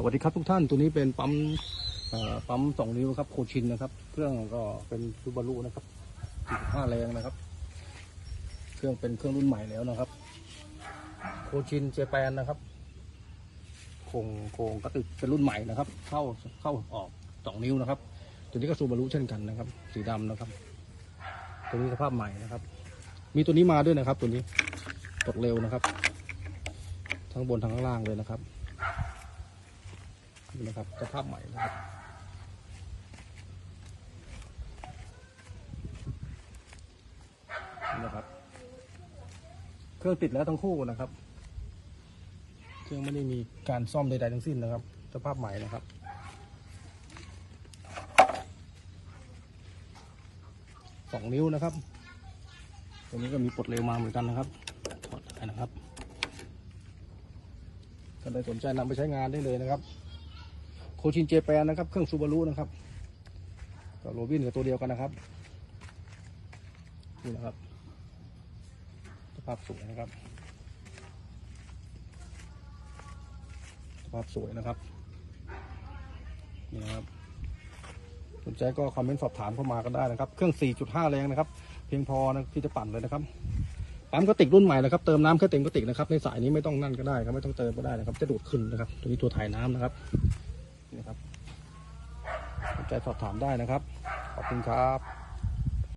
สวัสดีครับทุกท่านตัวนี้เป็นปั๊มปั๊มสองนิ้วครับโคชินนะครับ เครื่องก็เป็นซูบารุนะครับห้าแรงนะครับ เครื่องเป็นเครื่องรุ่นใหม่แล้วนะครับ โคชินเจแปนนะครับโครงโครงกระติกเป็นรุ่นใหม่นะครับ เข้าเข้าออกสองนิ้วนะครับ ตัวนี้ก็ซูบารุเช่นกันนะครับ สีดำนะครับ ตัวนี้สภาพใหม่นะครับ มีตัวนี้มาด้วยนะครับ ตัวนี้ตกเร็วนะครับ ทั้งบนทั้งข้างล่างเลยนะครับ นะครับสภาพใหม่นะครับนี่นะครับ เครื่องติดแล้วทั้งคู่นะครับ เครื่องไม่ได้มีการซ่อมใดๆทั้งสิ้นนะครับ สภาพใหม่นะครับสองนิ้วนะครับ ตัวนี้ก็มีปลดเร็วมาเหมือนกันนะครับถอดได้นะครับถ้าใครสนใจนำไปใช้งานได้เลยนะครับ โคชินเจแปนนะครับ เครื่องซูบารุนะครับกับโรบินกับตัวเดียวกันนะครับนี่นะครับสภาพสวยนะครับสภาพสวยนะครับนี่นะครับสนใจก็คอมเมนต์สอบถามเข้ามาก็ได้นะครับ เครื่อง 4.5 แรงนะครับ เพียงพอนะที่จะปั่นเลยนะครับปั๊มกระติกรุ่นใหม่นะครับเติมน้ำแค่เต็มกระติกนะครับในสายนี้ไม่ต้องนั่นก็ได้ครับไม่ต้องเติมก็ได้นะครับ จะดูดขึ้นนะครับตัวนี้ตัวถ่ายน้ำนะครับ นะครับสนใจสอบถามได้นะครับ ขอบคุณครับ